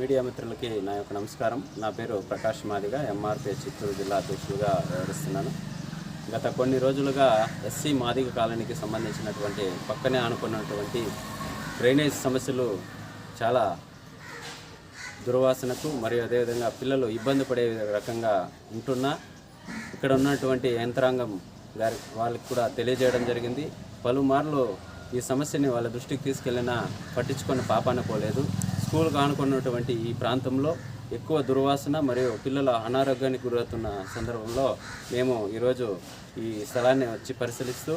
Media మిత్రులకి నా యొక్క నమస్కారం. నా పేరు ప్రకాష్ మాదిగా ఎంఆర్పీ చిత్తూరు జిల్లా అధ్యక్షులుగా వ్యవహరిస్తున్నాను. గత కొన్ని రోజులుగా ఎస్సీ మాదిగ కాలనీకి సంబంధించినటువంటి పక్కనే అనుకున్నటువంటి డ్రైనేజ్ సమస్యలు చాలా దుర్వాసనకు మరియు అదేవిధంగా పిల్లలు ఇబ్బంది పడే రకంగా ఉంటున్నా ఇక్కడ ఉన్నటువంటి యంత్రాంగం గారి వాళ్ళకి కూడా తెలియజేయడం జరిగింది. పలుమార్లు ఈ సమస్యని వాళ్ళ దృష్టికి తీసుకెళ్ళినా పట్టించుకొని పాపాన పోలేదు. స్కూల్కి ఆనుకున్నటువంటి ఈ ప్రాంతంలో ఎక్కువ దుర్వాసన మరియు పిల్లల అనారోగ్యానికి గురవుతున్న సందర్భంలో మేము ఈరోజు ఈ స్థలాన్ని వచ్చి పరిశీలిస్తూ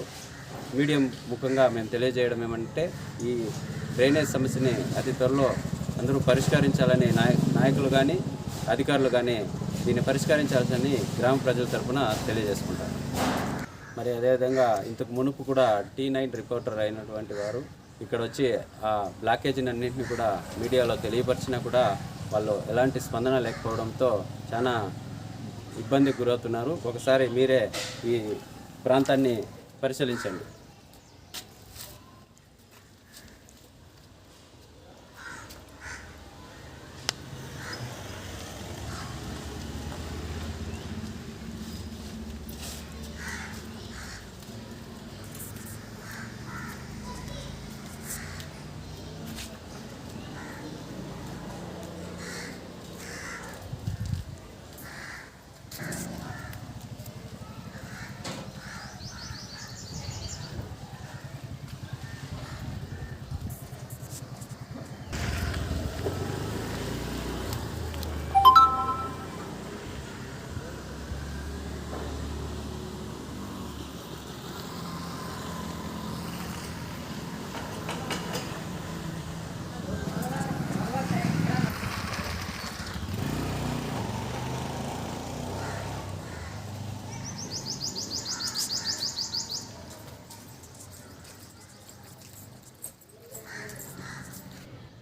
మీడియం ముఖంగా మేము తెలియజేయడం ఏమంటే ఈ డ్రైనేజ్ సమస్యని అతి త్వరలో అందరూ పరిష్కరించాలని నాయ నాయకులు కానీ అధికారులు కానీ దీన్ని పరిష్కరించాల్సని గ్రామ ప్రజల తరఫున తెలియజేసుకుంటారు మరి అదేవిధంగా ఇంతకు మునుపు కూడా టీ నైన్ రిపోర్టర్ అయినటువంటి వారు ఇక్కడ వచ్చి ఆ బ్లాకేజీని అన్నింటినీ కూడా మీడియాలో తెలియపరిచినా కూడా వాళ్ళు ఎలాంటి స్పందన లేకపోవడంతో చాలా ఇబ్బందికి గురవుతున్నారు. ఒకసారి మీరే ఈ ప్రాంతాన్ని పరిశీలించండి.